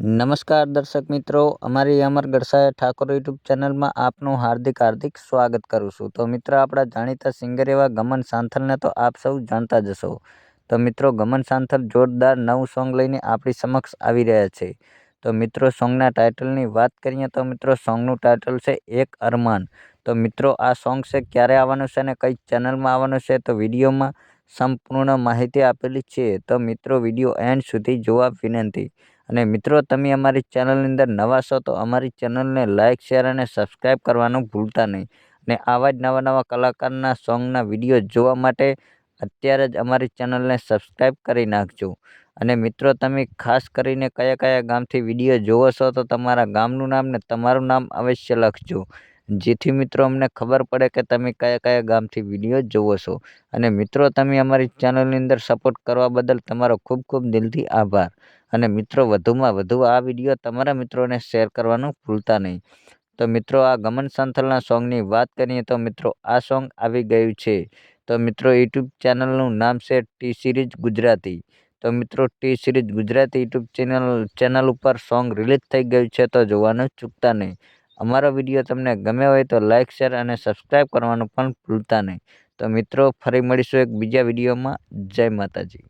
નમસ્કાર દર્શક મિત્રો, અમારી અમર ગડસાએ ઠાકોર યુટ્યુબ ચેનલમાં આપનું હાર્દિક હાર્દિક સ્વાગત કરું છું. તો મિત્રો, આપણા જાણીતા સિંગર એવા ગમન સાંથલને તો આપ સૌ જાણતા જશો તો મિત્રો, ગમન સાંથલ જોરદાર નવું સોંગ લઈને આપણી સમક્ષ આવી રહ્યા છે. તો મિત્રો, સોંગના ટાઇટલની વાત કરીએ તો મિત્રો, સોંગનું ટાઇટલ છે એક અરમાન. તો મિત્રો, આ સોંગ છે ક્યારે આવવાનું છે અને કઈ ચેનલમાં આવવાનું છે તો વિડીયોમાં સંપૂર્ણ માહિતી આપેલી છે. તો મિત્રો, વીડિયો એન્ડ સુધી જોવા વિનંતી. અને મિત્રો, તમે અમારી ચેનલની અંદર નવા છો તો અમારી ચેનલને લાઇક શેર અને સબસ્ક્રાઈબ કરવાનું ભૂલતા નહીં. અને આવા જ નવા નવા કલાકારના સોંગના વીડિયો જોવા માટે અત્યારે જ અમારી ચેનલને સબસ્ક્રાઈબ કરી નાખજો. અને મિત્રો, તમે ખાસ કરીને કયા કયા ગામથી વીડિયો જોવો છો તો તમારા ગામનું નામ ને તમારું નામ અવશ્ય લખજો. જેથી મિત્રો, અમને ખબર પડે કે તમે કયા કયા ગામથી વીડિયો જોવો છો. અને મિત્રો, તમે અમારી ચેનલની અંદર સપોર્ટ કરવા બદલ તમારો ખૂબ ખૂબ દિલથી આભાર. અને મિત્રો, વધુમાં વધુ આ વીડિયો તમારા મિત્રોને શેર કરવાનું ભૂલતા નહીં. તો મિત્રો, આ ગમન સાંથલના સોંગની વાત કરીએ તો મિત્રો, આ સોંગ આવી ગયું છે. તો મિત્રો, યુટ્યુબ ચેનલનું નામ છે ટી સિરીઝ ગુજરાતી. તો મિત્રો, T series Gujarati YouTube channel channel ઉપર સોંગ રિલીઝ થઈ ગયું છે તો જોવાનું ચૂકતા નહીં. અમારો વીડિયો તમને ગમે હોય તો લાઇક શેર અને સબસ્ક્રાઈબ કરવાનું પણ ભૂલતા નહીં. તો મિત્રો, ફરી મળીશું એક બીજા વિડીયોમાં. જય માતાજી.